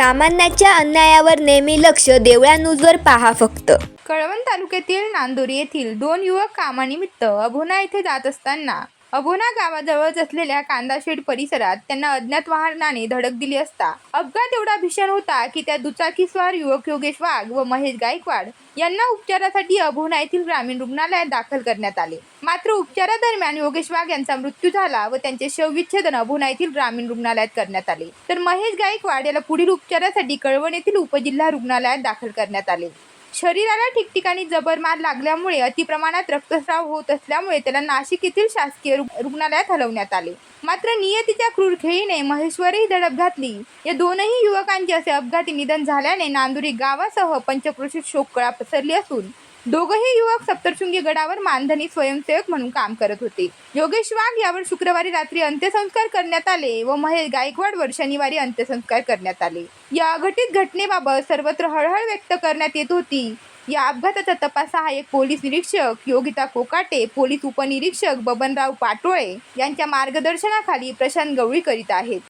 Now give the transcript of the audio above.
सामान्याच्या अन्यायावर नेहमी लक्ष देवळा न्यूजवर पहा फक्त. कळवण तालुक्यातील नांदुरी येथील दोन युवक कामानिमित्त अभोना येथे जात असताना अभोना गावाजवळच असलेल्या कांदाशेड परिसरात त्यांना अज्ञात वाहनाने धडक दिली असता अपघात एवढा भीषण होता की त्या दुचाकीस्वार युवक योगेश वाघ व महेश गायकवाड यांना उपचारासाठी अभोना येथील ग्रामीण रुग्णालयात दाखल करण्यात आले. मात्र उपचारादरम्यान योगेश वाघ यांचा मृत्यू झाला व त्यांचे शवविच्छेदन अभोना येथील ग्रामीण रुग्णालयात करण्यात आले. तर महेश गायकवाड याला पुढील उपचारासाठी कळवण येथील उपजिल्हा रुग्णालयात दाखल करण्यात आले. शरीराला ठिकठिकाणी जबर मार लागल्यामुळे अतिप्रमाणात रक्तस्राव होत असल्यामुळे त्याला नाशिक येथील शासकीय रुग्णालयात हलवण्यात आले. मात्र नियतीच्या क्रूर खेळीने महेश्वरही धडप घातली. या दोनही युवकांचे असे अपघाती निधन झाल्याने नांदुरी गावासह पंचक्रोशीत शोककळा पसरली असून दोघंही युवक सप्तशृंगी गडावर मानधनी स्वयंसेवक म्हणून काम करत होते. योगेश वाघ यावर शुक्रवारी रात्री अंत्यसंस्कार करण्यात आले व महेश गायकवाडवर शनिवारी अंत्यसंस्कार करण्यात आले. या अघटित घटनेबाबत सर्वत्र हळहळ व्यक्त करण्यात येत होती. या अपघाताचा तपास सहाय्यक पोलीस निरीक्षक योगिता कोकाटे पोलीस उपनिरीक्षक बबनराव पाटोळे यांच्या मार्गदर्शनाखाली प्रशांत गवळी करीत आहेत.